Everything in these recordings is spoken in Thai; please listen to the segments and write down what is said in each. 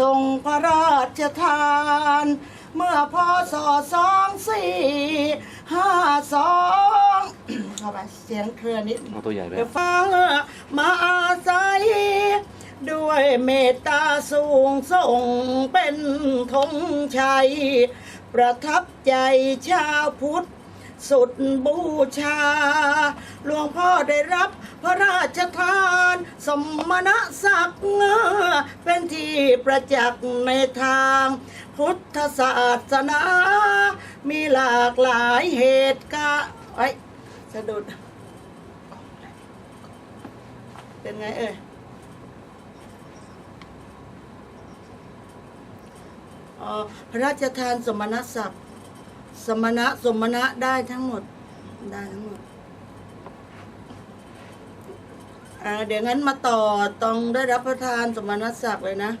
ทรงพระราชทาน เมื่อพศสองสี่ห้าสองเข้าไปเสียงเครือนิดเอาตัวใหญ่ไปเดี๋ยวฟังมาอาศัยด้วยเมตตาสูงส่งเป็นธงชัย ประทับใจชาวพุทธ สุดบูชา หลวงพ่อได้รับ พระราชทาน สมณศักดิ์เป็นที่ประจักษ์ในทาง พุทธศาสนา มีหลากหลายเหตุการณ์ไอ้สะดุด เป็นไงเอ่ยอ๋อพระราชทานสมณศักดิ์สมณะสมณะได้ทั้งหมด ได้ทั้งหมด อ่าเดี๋ยวงั้นมาต่อต้องได้รับประทานสมณศักดิ์เลยนะ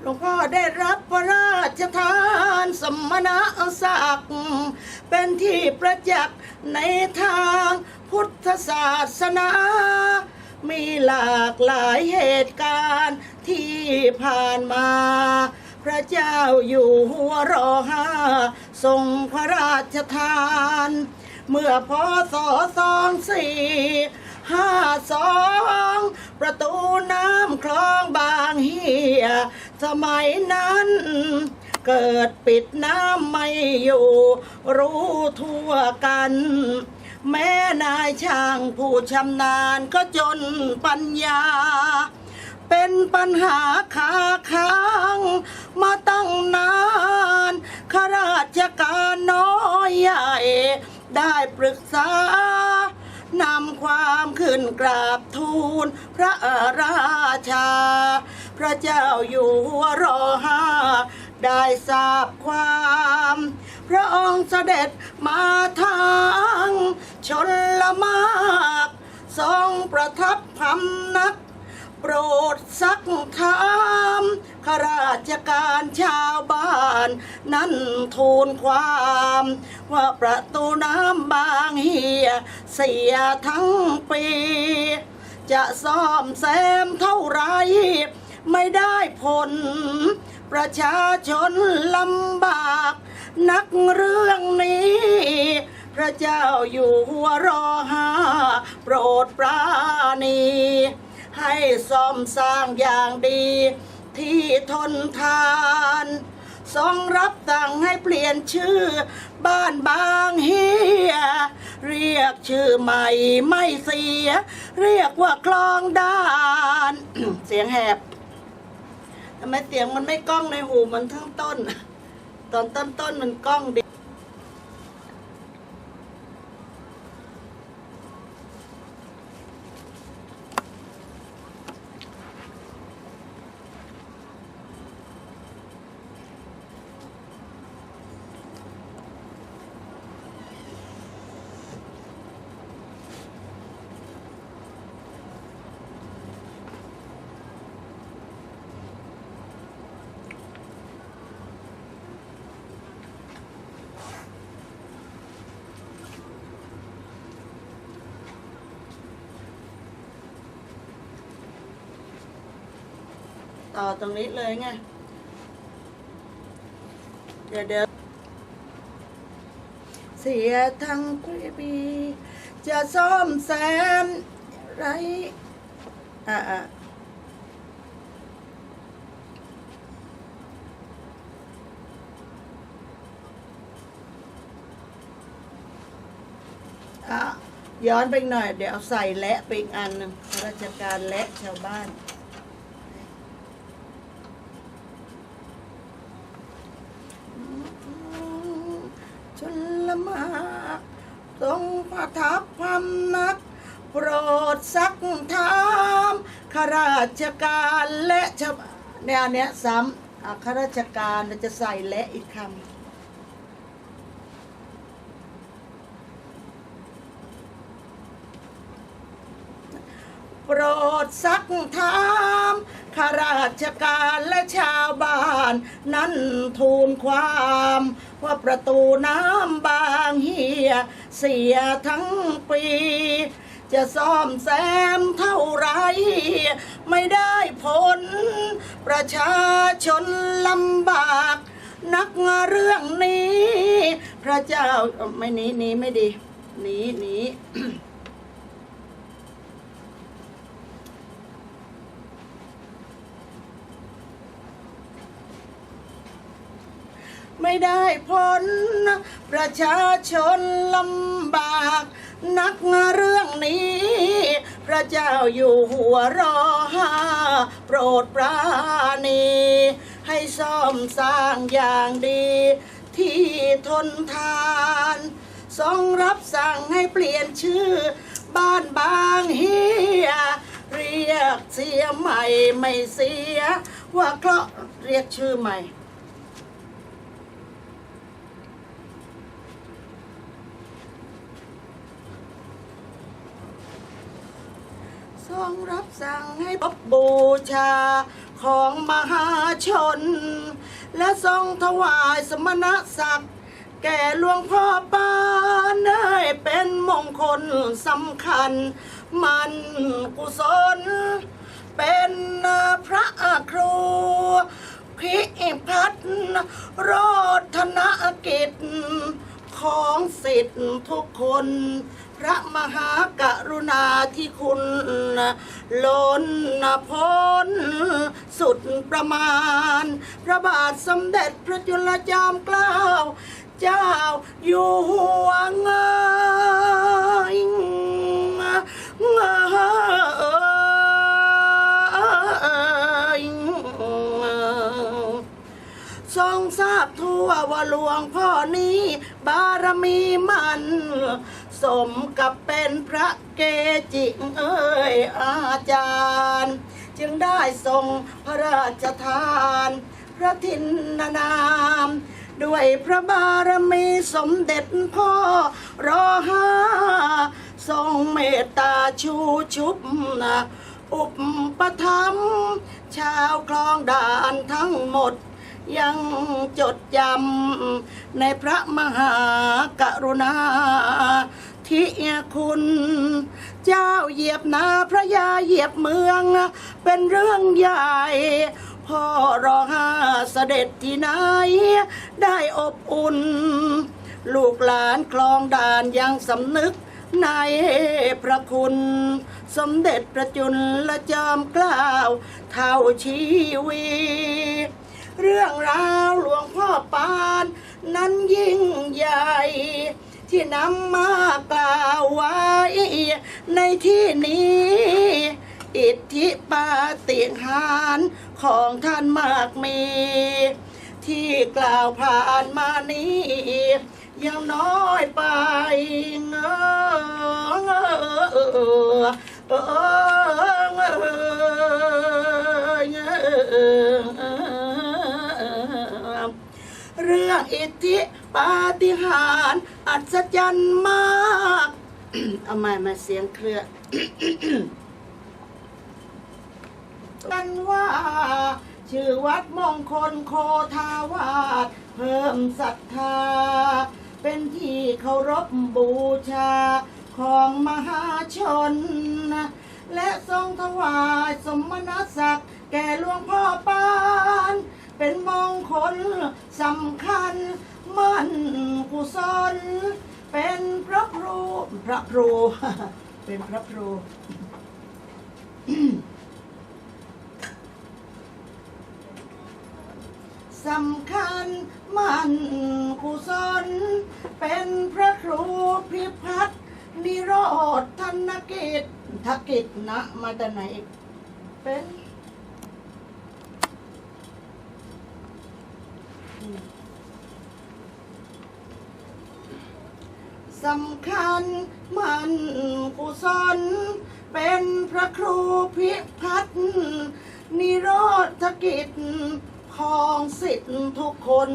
หลวงพ่อได้รับพระราชทานสมณศักดิ์เป็นที่ประจักษ์ในทางพุทธศาสนา มีหลากหลายเหตุการณ์ที่ผ่านมา พระเจ้าอยู่หัวรอห้าทรงพระราชทาน เมื่อพศสองสี่ห้าสองประตูน้ำคลองบางเฮีย สมัยนั้น เกิดปิดน้ำไม่อยู่ รู้ทั่วกัน แม่นายช่างผู้ชำนาญก็จนปัญญา เป็นปัญหาคาค้าง มาตั้งนานข้าราชการน้อยใหญ่ ได้ปรึกษานำความขึ้นกราบทูลพระราชา พระเจ้าอยู่หัวรอห้าได้ทราบความ พระองค์เสด็จมาทางชนละมาก ทรงประทับพำนัก ปรดสักถามข้าราชการชาวบ้าน นั้นทูลความ ว่าประตูน้ำบางเฮีย เสียทั้งปี จะซ่อมแซมเท่าไร ไม่ได้ผล ประชาชนลำบาก นักเรื่องนี้ พระเจ้าอยู่หัวรอหาโปรดปราณี ให้ซ่อมสร้างอย่างดีที่ทนทานทรงรับสั่งให้เปลี่ยนชื่อบ้านบางเฮีย เรียกชื่อใหม่ไม่เสีย เรียกว่าคลองด้าน เสียงแหบทำไมเสียงมันไม่ก้องในหูมันทั้งต้น ตอนต้นต้นมันก้องดี ต่อตรงนี้เลยไง เดี๋ยวเดี๋ยวเสียทั้งปีจะซ่อมแซมไรอะอะย้อนไปหน่อย เดี๋ยวเอาใส่และไปอีกอันนึงราชการและชาวบ้าน ชนละมากทรงประทับพำนัก โปรดสักถามข้าราชการและชาวแนวเนี้ยซ้ำข้าราชการเราจะใส่และอีกคำโปรดสักถามข้าราชการและชาวานนั้นทูลความว่าประตูน้ำบางเฮียเสียทั้งปี จะซ่อมแซมเท่าไร ไม่ได้ผล ประชาชนลำบาก นักเรื่องนี้ พระเจ้าไม่หนีหนีไม่ดีหนีหนี ไม่ได้พ้นประชาชนลำบาก นักเรื่องนี้ พระเจ้าอยู่หัวรอหาโปรดปราณี ให้ซ่อมสร้างอย่างดี ที่ทนทานทรงรับสั่งให้เปลี่ยนชื่อ บ้านบางเฮีย เรียกเสียใหม่ไม่เสีย ว่าเคราะห์เรียกชื่อใหม่ ทรงรับสั่งให้พบบูชาของมหาชน และทรงถวายสมณศักดิ์แก่หลวงพ่อปานได้เป็นมงคลสำคัญ มันกุศล เป็นพระครูพิพัฒน์โรธนกิจ ของสิทธิ์ทุกคน พระมหากรุณาที่คุณล้นพ้นสุดประมาณ พระบาทสมเด็จพระจุลจอมเกล้า เจ้าอยู่หัวงายงาย ทรงทราบทั่วว่าหลวงพ่อนี้ บารมีมัน สมกับเป็นพระเกจิเอ้ยอาจารย์ จึงได้ทรงพระราชทาน พระทินนาม ด้วยพระบารมีสมเด็จพ่อรอห้าทรงเมตตาชูชุบนะอุปถัมภ์ชาวคลองด่านทั้งหมด ยังจดจำในพระมหากรุณาธิคุณ เจ้าเหยียบนาพระยาเหยียบเมือง เป็นเรื่องใหญ่พ่อรอห้าเสด็จที่ไหน ได้อบอุ่น ลูกหลานคลองด่านยังสำนึกในพระคุณ สมเด็จพระจุลจอมเกล้าเท่าชีวี เรื่องราวหลวงพ่อปาน นั้นยิ่งใหญ่ ที่นำมากล่าวไว้ในที่นี้ อิทธิปาฏิหาริย์ของท่านมากมี ที่กล่าวผ่านมานี้ยังน้อยไปเงอเเรื่องอิทธิปาฏิหาริย์อัศจรรย์มาก เอามามาเสียงเครือกันว่าชื่อวัดมงคลโคทาวาสเพิ่มศรัทธา เป็นที่เคารพบูชาของมหาชน และทรงถวายสมณศักดิ์แก่หลวงพ่อปาน เป็นมงคลสำคัญมั่นกุศล เป็นพระครูพระครู เป็นพระครูสำคัญมันกุศล เป็นพระครูพิพัฒนิโรธธนกิจทกิจนะมาจากไหนเป็น สำคัญมันกุศลเป็นพระครูพิพัฒน์นิโรธกิจของสิทธิ์ทุกคน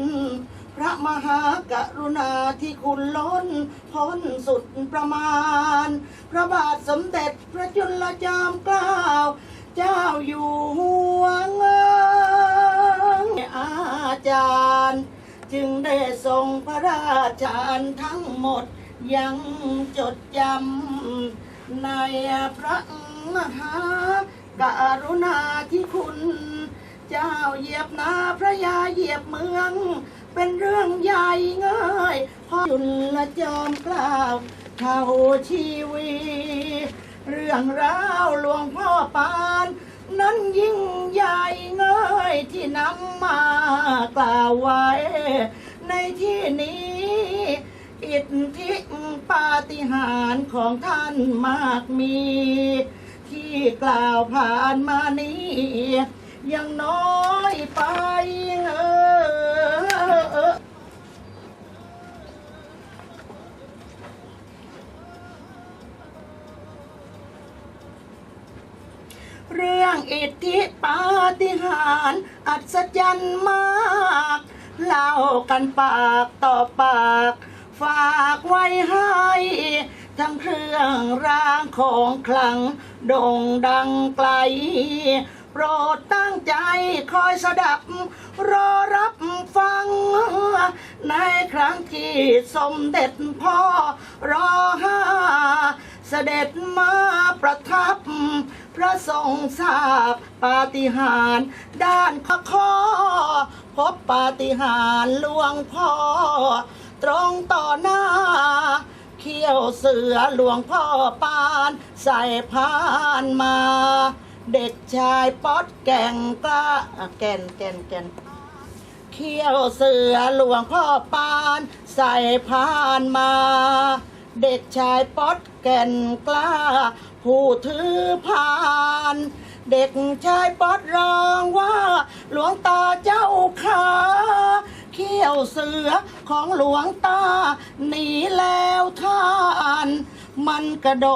พระมหากรุณาที่คุณล้นพ้นสุดประมาณ พระบาทสมเด็จพระจุลจอมเกล้าเจ้าอยู่หัวเงอาจารย์ จึงได้ทรงพระราชทานทั้งหมด ยังจดจำในพระมหากรุณาที่คุณ เจ้าเหยียบนาพระยาเหยียบเมือง เป็นเรื่องใหญ่เงยพ่อจุลจอมกล่าวเท่าชีวีเรื่องราวหลวงพ่อปาน นั้นยิ่งใหญ่เงยที่นำมากล่าวไว้ ในที่นี้ อิทธิปาฏิหาริย์ของท่านมากมี ที่กล่าวผ่านมานี้ ยังน้อยไปเออเรื่องอิทธิปาฏิหาริย์อัศจรรย์มาก เล่ากันปากต่อปาก ฝากไว้ให้ ทั้งเครื่องรางของขลังโด่งดังไกล โปรดตั้งใจคอยสดับ รอรับฟัง ในครั้งที่สมเด็จพ่อรอห้าเสด็จมาประทับ พระทรงทราบปาฏิหาริย์ด้านข้อข้อพบปาฏิหาริย์หลวงพ่อ ตรงต่อหน้า เขี้ยวเสือหลวงพ่อปานใส่พานมา เด็กชายป๊อดแก่งกล้าแก่นแก่นแก่นเขี้ยวเสือหลวงพ่อปานใส่พานมา เด็กชายป๊อดแก่นกล้า ผู้ถือพาน เด็กชายป๊อดร้องว่า หลวงตาเจ้าขาเขี้ยวเสือของหลวงตาหนีแล้วท่านมันกระโด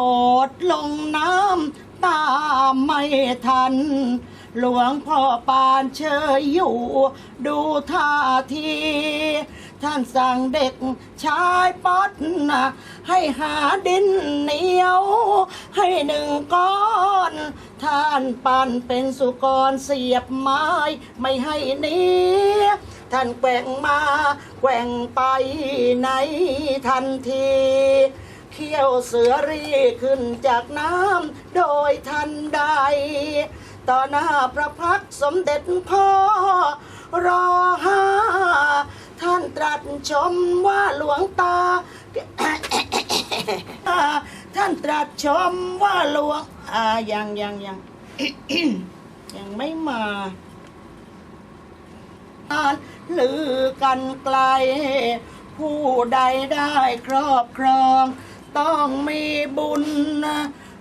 ดลงน้ำตาไม่ทัน หลวงพ่อปานเชยอยู่ ดูท่าที ท่านสั่งเด็กชายป๊อดนะให้หาดินเหนียว ให้หนึ่งก้อนท่านปั่นเป็นสุกรเสียบไม้ ไม่ให้หนีท่านแกว่งมาแกว่งไปในทันทีเขี้ยวเสือรีขึ้นจากน้ำโดยทันใด ต่อหน้าพระพักสมเด็จพ่อรอห้า ท่านตรัสชมว่าหลวงตา ท่านตรัสชมว่าหลวงอ่ายังยังยังยังไม่มาอ่านลือกันไกล ผู้ใดได้ครอบครอง ต้องมีบุญ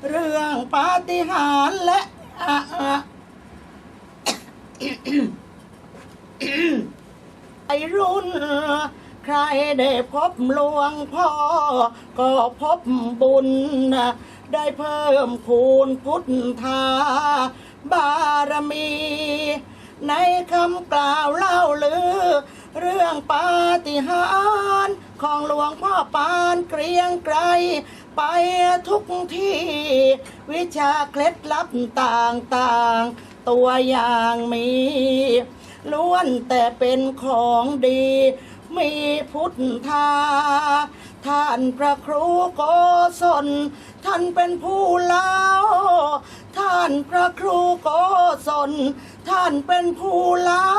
เรื่องปาฏิหาริย์และอะ อะไอรุ่น ใครได้พบหลวงพ่อ ก็พบบุญ ได้เพิ่มคูณพุทธา บารมี ในคำกล่าวเล่าลือ เรื่องปาฏิหาริย์ของหลวงพ่อปานเกรียงไกรไปทุกที่ วิชาเคล็ดลับต่างๆ ตัวอย่างมี ล้วนแต่เป็นของดี มีพุทธา ท่านพระครูโกศลท่านเป็นผู้เล่า ท่านพระครูโกศลท่านเป็นผู้เล่า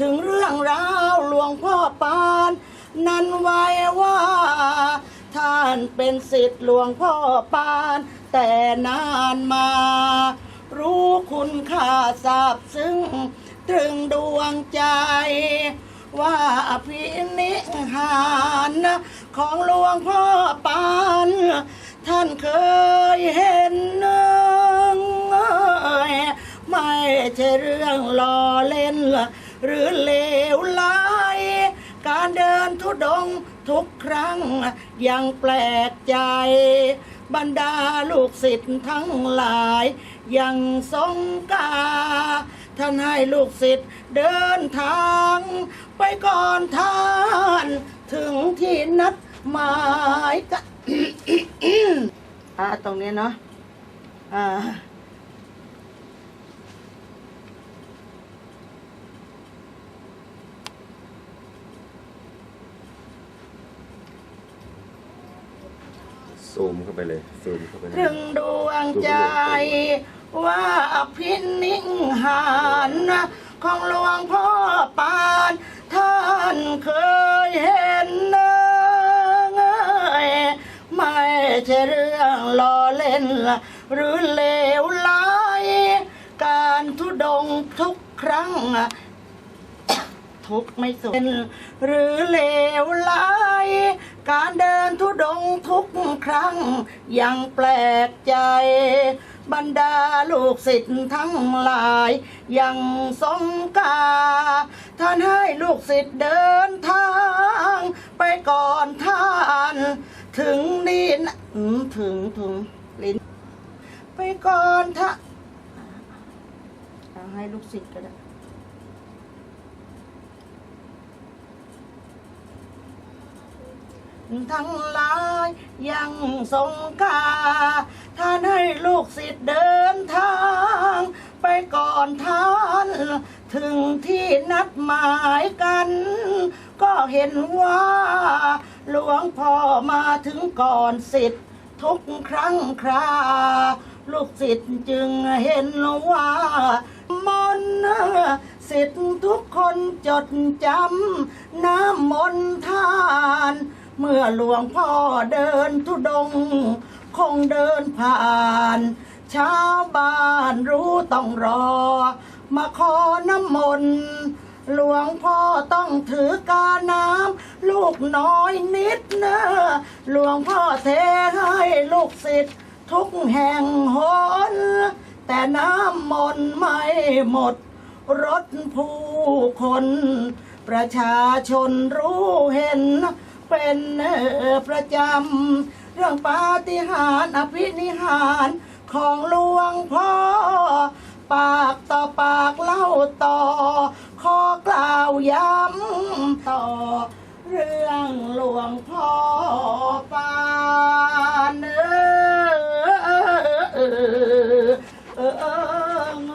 ถึงเรื่องราวหลวงพ่อปาน นั้นไว้ว่า ท่านเป็นสิทธิ์หลวงพ่อปาน แต่นานมา รู้คุณค่าทราบซึ้ง ตรึงดวงใจ ว่าอภินิหารของหลวงพ่อปานท่านเคยเห็นไม่ใช่เรื่องล้อเล่น หรือเลวไหลการเดินทุดงทุกครั้งยังแปลกใจ บรรดาลูกศิษย์ทั้งหลายยังสงกา ท่านให้ลูกศิษย์เดินทาง ไปก่อนท่าน ถึงที่นัดหมายกันอ่าตรงนี้เนาะอ่าซูมเข้าไปเลยซูมเข้าไปเลย ถึงดวงใจ ว่าพินิงหานของหลวงพ่อปานท่านเคยเห็นเอ่ยไม่ใช่เรื่องล้อเล่น หรือเลวไหลการทุดงทุกครั้ง ทุกไม่สุขหรือเลวไหลการเดินทุดงทุกครั้งยังแปลกใจ บรรดาลูกศิษย์ทั้งหลาย ยังสงกา ท่านให้ลูกศิษย์เดินทาง ไปก่อนท่าน ถึงนินถึงถึงลิ้นไปก่อนท่านให้ลูกศิษย์ก็ได้ ทั้งหลายยังทรงกาท่านให้ลูกศิษย์เดินทาง ไปก่อนท่าน ถึงที่นัดหมายกัน ก็เห็นว่า หลวงพ่อมาถึงก่อนศิษย์ทุกครั้งคราลูกศิษย์จึงเห็นว่ามนต์ศิษย์ทุกคนจดจำน้ำมนต์ทาน เมื่อหลวงพ่อเดินทุดง คงเดินผ่านชาวบ้านรู้ต้องรอ มาขอน้ำมนต์หลวงพ่อต้องถือกาน้ำลูกน้อยนิดเนอหลวงพ่อเทให้ลูกศิษย์ทุกแห่งหนแต่น้ำมนต์ไม่หมด รถผู้คน ประชาชนรู้เห็น เป็นประจำ เรื่องปาฏิหาริย์อภินิหารของหลวงพ่อ ปากต่อปากเล่าต่อ ขอกล่าวย้ำต่อ เรื่องหลวงพ่อปานเออเออเออ